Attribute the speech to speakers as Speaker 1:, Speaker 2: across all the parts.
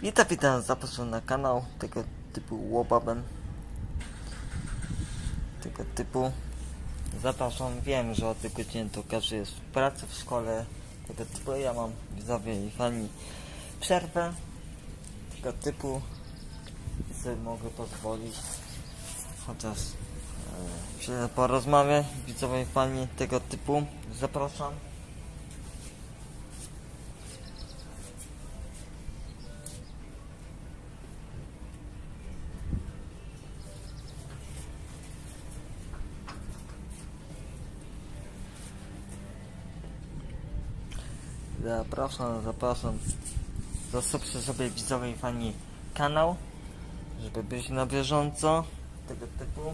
Speaker 1: Witam, witam, zapraszam na kanał tego typu Łobabem. Tego typu. Zapraszam, wiem, że o tej godzinie to każdy jest w pracy, w szkole. Tego typu ja mam widzowie i fani przerwę. Tego typu sobie mogę pozwolić. Chociaż e, porozmawiać, widzowie i fani tego typu. Zapraszam. Zapraszam, zapraszam. Zasubskrybuj sobie widzowie i fani kanał, żeby być na bieżąco tego typu.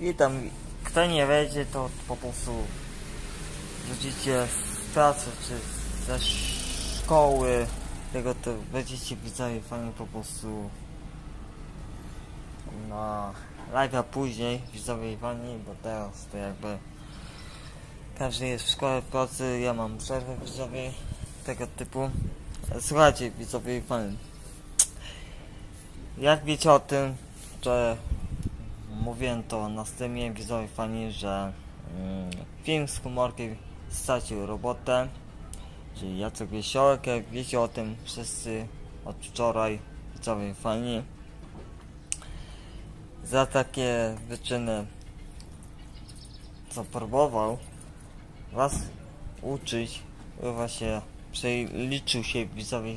Speaker 1: I tam, kto nie wejdzie, to po prostu wrócicie z pracy czy ze szkoły, tego to będziecie widzowie fajnie po prostu na live'a później, widzowie fani, bo teraz to jakby każdy jest w szkole, w pracy, ja mam przerwę widzowie tego typu. Słuchajcie widzowie fani, jak wiecie o tym, że mówiłem to na streamie widzowie fani, że mm, film z humorkiem stracił robotę, czyli Jacek Wiesiołek, jak wiecie o tym wszyscy od wczoraj widzowie fani. Za takie wyczyny co próbował was uczyć, właśnie przeliczył się widzowie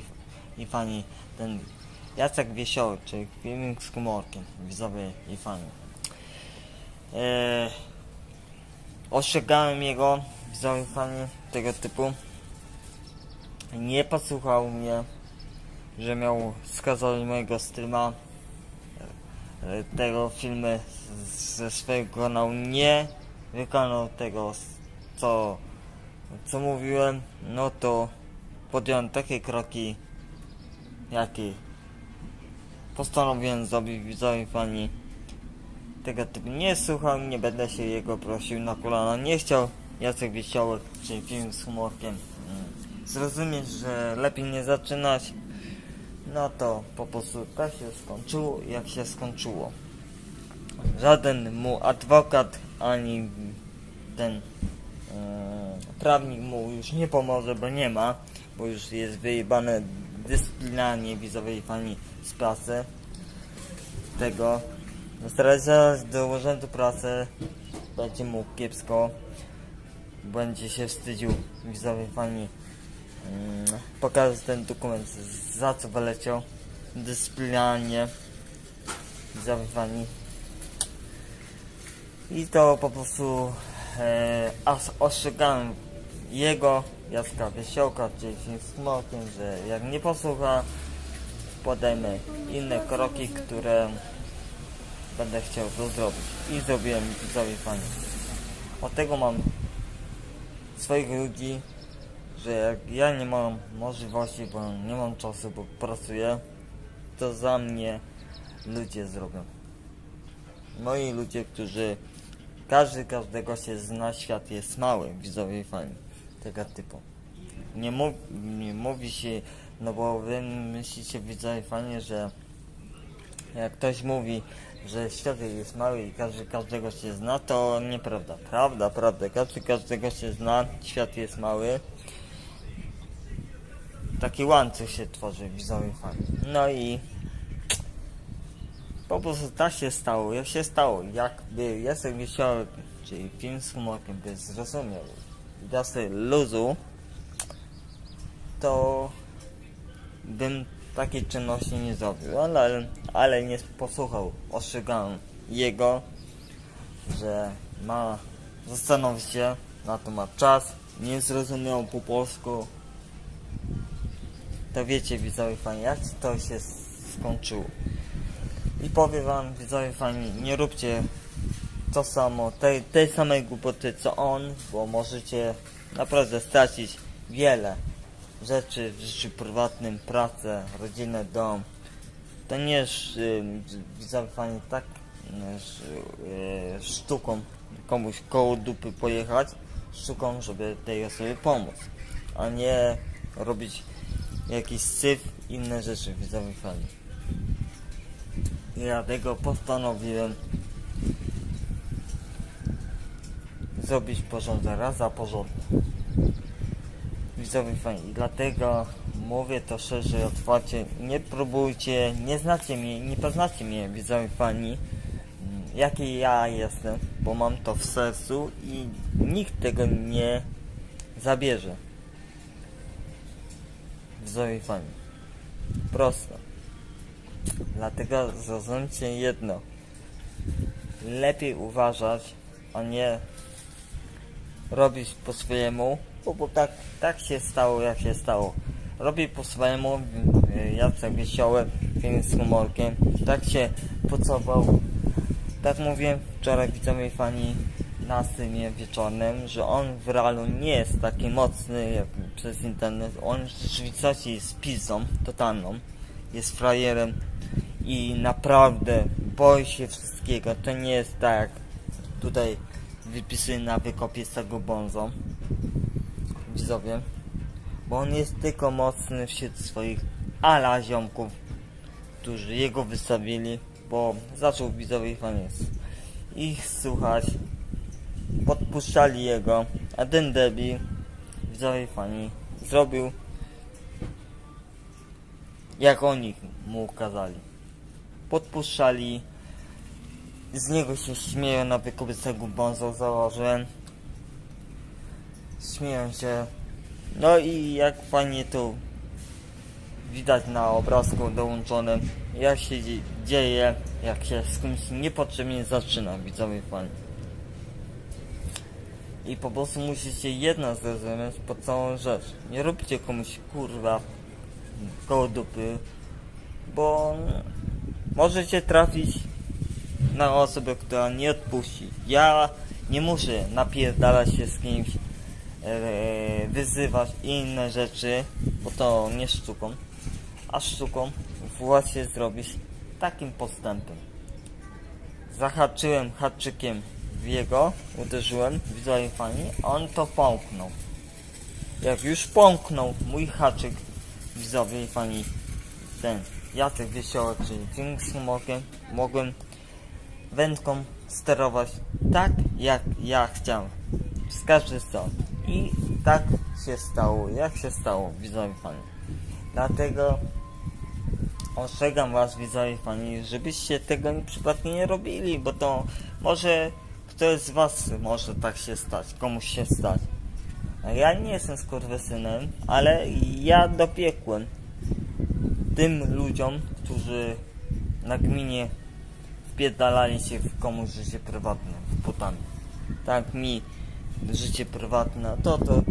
Speaker 1: i fani ten Jacek Wiesiołek, czyli filming z humorkiem, widzowie i fani. Eee, ostrzegałem jego, fani tego typu. Nie posłuchał mnie, że miał skazać mojego streama, e, tego filmy z- ze swojego kanału. Nie wykonał tego, co, co mówiłem, no to podjąłem takie kroki, jakie postanowiłem zrobić widzowie fani tego typu nie słuchał, nie będę się jego prosił na kolana, nie chciał Jacek Wiesiołek, czyli film z humorkiem. Mm, zrozumieć, że lepiej nie zaczynać, no to po prostu tak się skończyło, jak się skończyło. Żaden mu adwokat, ani ten mm, prawnik mu już nie pomoże, bo nie ma, bo już jest wyjebane dyscyplinarnie widzowej fani z pracy tego. Zdradzać do urzędu pracy będzie mu kiepsko. Będzie się wstydził widzowie fani mm, pokazać ten dokument za co wyleciał dyscyplinarnie widzowie fani i to po prostu e, aż ostrzegałem jego Jacka Wiesiołka, czyli smokiem, że jak nie posłucha podejmę inne kroki, które będę chciał to zrobić. I zrobiłem widzowie fani. Od tego mam swoich ludzi, że jak ja nie mam możliwości, bo nie mam czasu, bo pracuję, to za mnie ludzie zrobią. Moi ludzie, którzy każdy każdego się zna, świat jest mały, widzowie fani. Tego typu. Nie, mów, nie mówi się, no bo wy myślicie widzowie fani, że jak ktoś mówi, że świat jest mały i każdy każdego się zna, to nieprawda. Prawda, prawda. Każdy każdego się zna, świat jest mały. Taki łańcuch się tworzy, widzowie fani. No i po prostu tak się stało, jak się stało. Jakby Jacek Wiesiołek, czyli film z humorkiem by zrozumiał dasy luzu, to bym takiej czynności nie zrobił, ale, ale nie posłuchał, ostrzegałem jego, że ma zastanowić się, na to ma czas, nie zrozumiał po polsku, to wiecie widzowie fani, jak to się skończyło. I powiem wam widzowie fani, nie róbcie to samo, tej, tej samej głupoty co on, bo możecie naprawdę stracić wiele rzeczy w życiu prywatnym, pracę, rodzinę, dom. To nie jest y, fani tak sz- y, sztuką komuś koło dupy pojechać, sztuką, żeby tej osobie pomóc, a nie robić jakiś syf, inne rzeczy fani. I dlatego postanowiłem zrobić porządek raz za porządek. Widzowie fani, i dlatego mówię to szerzej, otwarcie. Nie próbujcie, nie znacie mnie, nie poznacie mnie, widzowie fani, mm, jaki ja jestem, bo mam to w sercu i nikt tego nie zabierze. Widzowie fani, prosto. Dlatego zrozumcie jedno. Lepiej uważać, a nie robić po swojemu, bo, tak, tak się stało, jak się stało. Robię po swojemu, y, Jacek Wiesioły, film z humorkiem, tak się pocował. Tak mówiłem wczoraj widzowie fani na streamie wieczornym, że on w realu nie jest taki mocny jak przez internet. On w rzeczywistości jest pizzą totalną, jest frajerem i naprawdę boi się wszystkiego. To nie jest tak jak tutaj wypisuje na wykopie z tego bonzo. Widzowie. Bo on jest tylko mocny wśród swoich ala ziomków, którzy jego wystawili, bo zaczął widzowie fani ich słuchać, podpuszczali jego, a ten debil, widzowie fani, zrobił jak oni mu kazali. Podpuszczali, z niego się śmieją na tego bonzo założyłem. Śmieją się. No i jak fajnie tu widać na obrazku dołączonym, jak się dzie- dzieje, jak się z kimś niepotrzebnie zaczyna, widzowie fani. I po prostu musicie jedno zrozumieć po całą rzecz. Nie róbcie komuś kurwa koło dupy, bo możecie trafić na osobę, która nie odpuści. Ja nie muszę napierdalać się z kimś, wyzywać i inne rzeczy, bo to nie sztuką, a sztuką właśnie zrobić takim postępem. Zahaczyłem haczykiem w jego, uderzyłem, widzieli fani, a on to pomknął. Jak już pomknął mój haczyk, widzowie i fani, ten Jacek Wiesioły, czyli z humorkiem, mogłem wędką sterować tak, jak ja chciałem. Z każdej strony. I tak się stało, jak się stało, widzowie fani. Dlatego ostrzegam was, widzowie fani, żebyście tego przypadkiem nie robili, bo to może ktoś z was może tak się stać, komuś się stać. Ja nie jestem skurwysynem, ale ja dopiekłem tym ludziom, którzy na gminie wpierdalali się w komuś życie prywatne, w putami. Tak mi życie prywatne, to to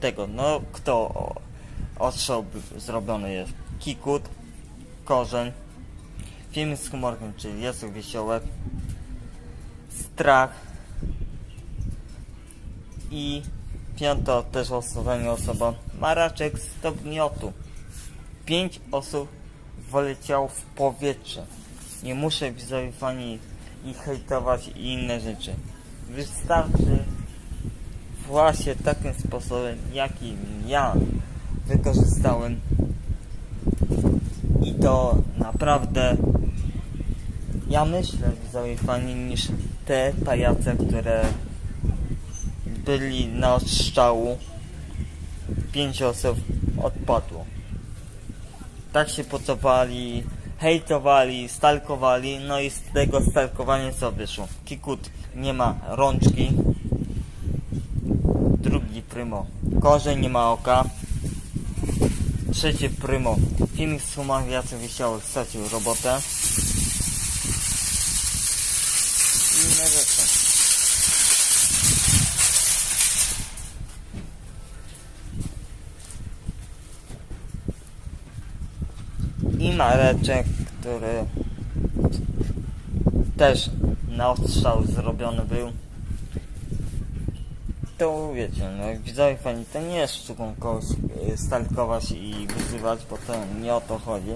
Speaker 1: tego, no kto o- odstrzał by- zrobiony jest? Kikut, Korzeń, film z humorkiem, czyli Jesu Wiesiołek, Strach i piąta też ostatnia osoba, Maraczek z Tobniotu. Pięć osób wyleciało w powietrze. Nie muszę fani ich hejtować i inne rzeczy. Wystarczy właśnie takim sposobem, jaki ja wykorzystałem. I to naprawdę ja myślę widzowie fani niż te pajace, które byli na odstrzału. Pięć osób odpadło tak się pocofali, hejtowali, stalkowali, no i z tego stalkowania co wyszło? Kikut nie ma rączki, prymo, korzeń nie ma oka, trzeci prymo, filmik z Jacek Wiesiołek stracił robotę i inne rzeczy. i Mareczek, który też na ostrzał zrobiony był. To wiecie, no widzowie fani, to nie jest sztuką kogoś y, stalkować i wyzywać, bo to nie o to chodzi,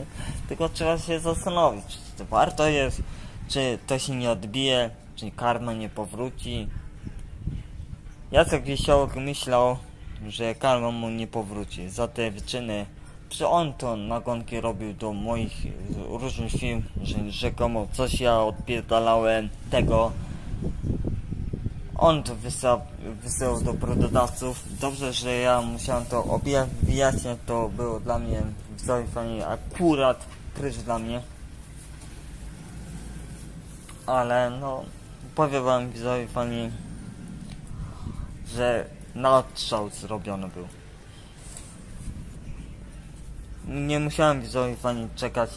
Speaker 1: tylko trzeba się zastanowić, czy to warto jest, czy to się nie odbije, czy karma nie powróci. Jacek Wiesiołek myślał, że karma mu nie powróci za te wyczyny. Czy on to nagonki robił do moich y, różnych film, że rzekomo coś ja odpierdalałem tego. On to wysłał, wysyłał do producentów. Dobrze, że ja musiałem to obja- wyjaśniać, to było dla mnie widzowie fani akurat prysz dla mnie. Ale no, powiem wam widzowie fani, że nadstrzał zrobiony był. Nie musiałem widzowie fani czekać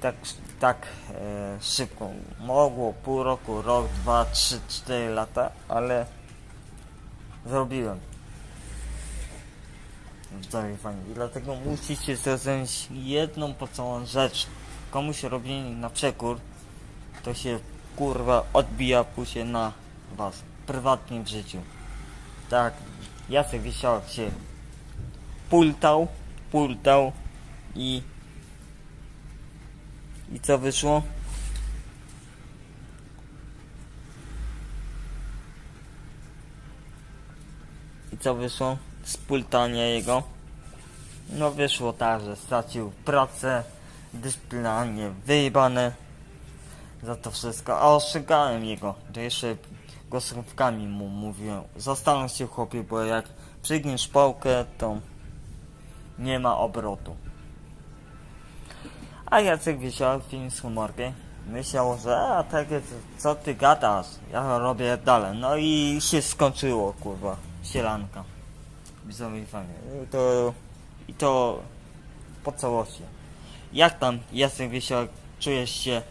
Speaker 1: tak, tak e, szybko. Mogło pół roku, rok, dwa, trzy, cztery lata, ale zrobiłem. Widzowie fani. I dlatego musicie zrozumieć jedną podstawową rzecz. Komuś robienie na przekór, to się kurwa odbija później na was. Prywatnie w życiu. Tak, Jacek Wisiałek się pultał, pultał i i co wyszło? I co wyszło z pultania jego? No wyszło tak, że stracił pracę, dyscyplinarnie wyjebane za to wszystko, a ostrzegałem jego, to jeszcze głosówkami mu mówiłem, zastanów się chłopie, bo jak przygniesz pałkę, to nie ma obrotu. A Jacek wisiał film z humorkiem. Myślał, że a takie co ty gadasz, ja robię dalej. No i się skończyło, kurwa, sielanka. Widzowie fajnie. To, i to po całości. Jak tam Jacek Wisiałek czujesz się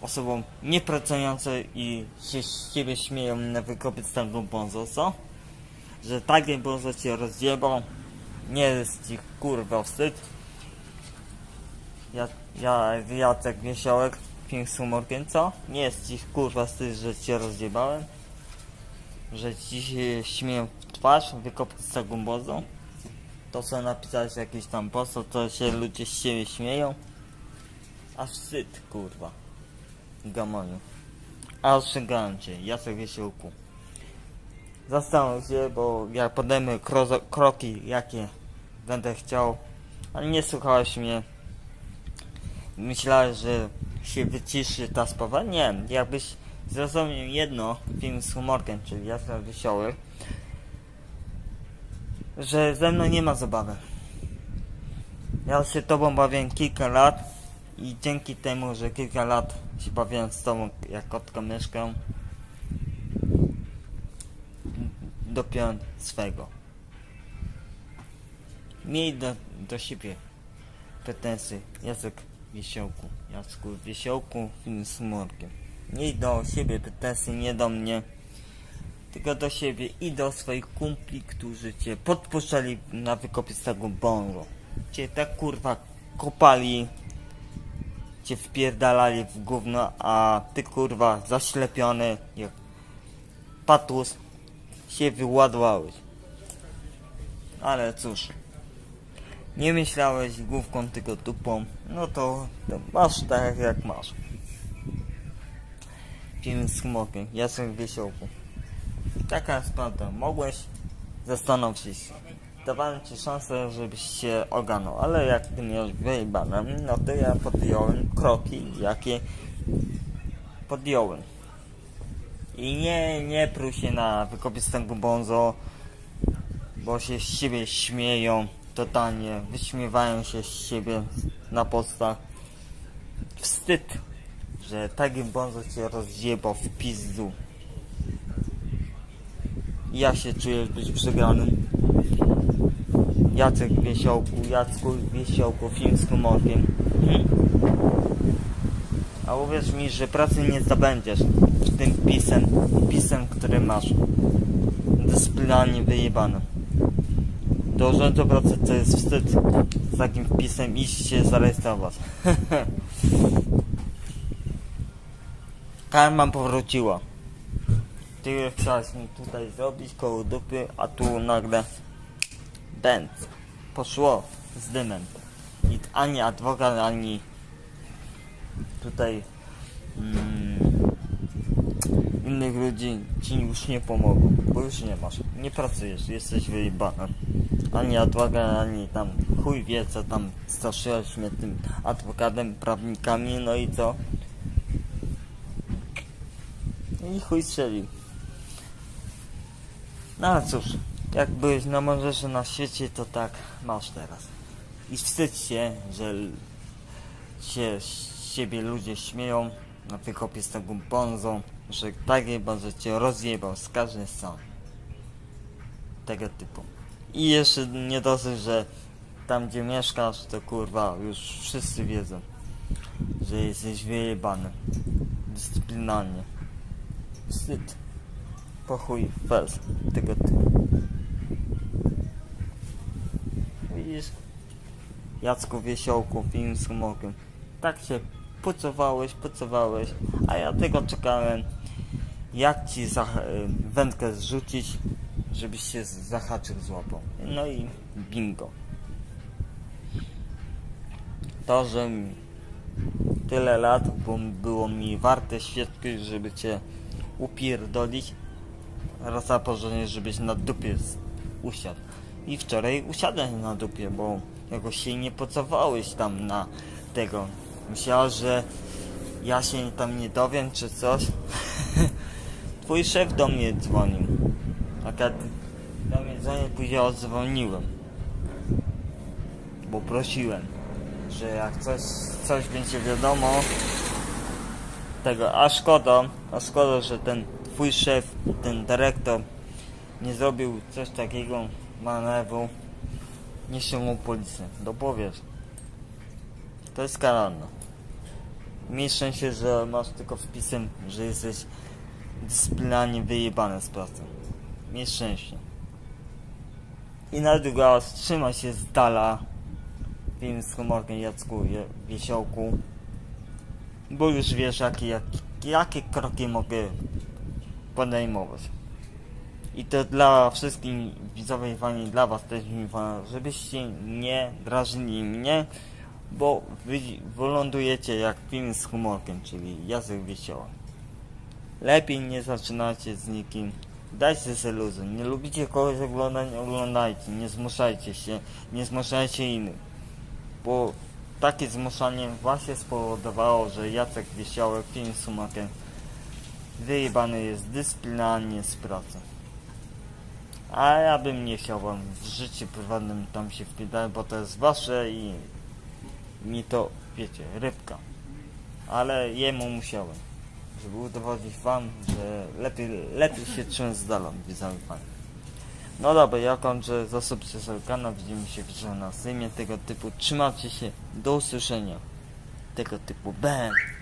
Speaker 1: osobą niepracującą i się z ciebie śmieją na wykopie z tamtą bonzo, co? Że takie bonzo cię rozjebał, nie jest ci kurwa wstyd. Ja, ja, Jacek z humorkiem, co? Nie jest ci kurwa wstyd, że cię rozjebałem? Że ci się śmieją w twarz, wykopki z całą bozą? To co napisałeś jakiś tam post, to się ludzie z siebie śmieją? A wstyd, kurwa. Gamoniu. A ostrzegałem cię, Jacek Wiesiołku. Zastanów się, bo jak podejmę kro- kroki, jakie będę chciał, ale nie słuchałeś mnie. Myślałeś, że się wyciszy ta sprawa? Nie, jakbyś zrozumiał jedno, film z humorkiem, czyli Jacek Wiesioły, że ze mną nie ma zabawy. Ja się tobą bawię kilka lat i dzięki temu, że kilka lat się bawiłem z tobą jak kotka myszką, dopiąłem swego. Miej do, do siebie pretensje, Jacek Wiesiołku, Jacku Wiesiołku, film z humorkiem. Miej do siebie pretensje, nie do mnie, tylko do siebie i do swoich kumpli, którzy cię podpuszczali na wykopie tego bążu. Cię tak kurwa kopali, cię wpierdalali w gówno, a ty kurwa zaślepiony jak patus się wyładowałeś. Ale cóż, nie myślałeś główką, tylko dupą, no to, to masz tak jak masz. Film z smokiem, Jacek Wiesiołku. Taka jest prawda, mogłeś zastanowić się. Dawałem ci szansę, żebyś się ogarnął, ale jak ty miałeś wyjebane, no to ja podjąłem kroki, jakie podjąłem. I nie, nie pruj się na wykopistego bonzo, bo się z siebie śmieją totalnie, wyśmiewają się z siebie na postach. Wstyd, że taki bonzo cię rozjebał w pizdu. Ja się czuję być przegranym. Jacek Wiesiołku, Jacku Wiesiołku, film z humorkiem. Hmm? A uwierz mi, że pracy nie zdobędziesz tym pisem, pisem, który masz. Dyscyplinarnie wyjebane. Do urzędu pracy to jest wstyd z takim wpisem iść się zarejestrować. Karma powróciła. Ty chciałeś mi tutaj zrobić koło dupy, a tu nagle bęc. Poszło z dymem. I ani adwokat, ani tutaj mm, innych ludzi ci już nie pomogą, bo już nie masz, nie pracujesz, jesteś wyjebany. Ani adwokat, ani tam chuj wie co tam straszyłeś mnie tym adwokatem, prawnikami, no i co? I chuj strzelił. No ale cóż, jak byłeś na możesz na świecie, to tak masz teraz. I wstydź się, że się z ciebie ludzie śmieją na wykopie z taką bonzą, że tak jeba, że cię rozjebał z każdej strony. Tego typu. I jeszcze nie dosyć, że tam gdzie mieszkasz, to kurwa już wszyscy wiedzą, że jesteś wyjebany. Dyscyplinarnie. Wstyd. Po chuj, fez. Tego typu. Widzisz? Jacku Wiesiołku, film z. Tak się pucowałeś, pucowałeś, a ja tego czekałem. Jak ci za, y, wędkę zrzucić, żebyś się z- za haczyk złapał. No i bingo. To, że tyle lat bo było mi warte świeczki, żeby cię upierdolić, raz a porządnie, żebyś na dupie usiadł. I wczoraj usiadłem na dupie, bo jakoś się nie pocowałeś tam na tego. Myślałem, że ja się tam nie dowiem czy coś. Twój szef do mnie dzwonił. A kiedy do mnie dzwonił, później odzwoniłem. Bo prosiłem, że jak coś, coś będzie wiadomo, tego, a szkoda, a szkoda, że ten twój szef, ten dyrektor nie zrobił coś takiego manewru, nie ściągnął policji, no powiesz, to jest karalne. Miej szczęście, że masz tylko wpisem, że jesteś dyscyplinarnie wyjebany z pracy. Miej szczęście. I na drugi raz trzymaj się z dala film z humorkiem Jacku Wiesiołku. Bo już wiesz jakie, jak, jakie kroki mogę podejmować. I to dla wszystkich widzowie i fani, dla was też mi fani, żebyście nie drażnili mnie, bo wy wylądujecie jak film z humorkiem, czyli Jacek Wiesioła. Lepiej nie zaczynajcie z nikim. Dajcie luzy. Nie lubicie kogoś oglądać, oglądajcie. Nie zmuszajcie się. Nie zmuszajcie innych. Bo takie zmuszanie właśnie spowodowało, że Jacek Wiesiołek, film humokiem wyjebany jest dyscyplinarnie z pracy. A ja bym nie chciał wam w życiu prywatnym tam się wpytać, bo to jest wasze i mi to, wiecie, rybka. Ale jemu musiałem, żeby udowodnić wam, że lepiej, lepiej się trzymać z dala, widzowie fani. No dobra, ja kończę, zasubskrybuj sobie kanał, widzimy się w na streamie tego typu. Trzymajcie się, do usłyszenia. Tego typu, bang!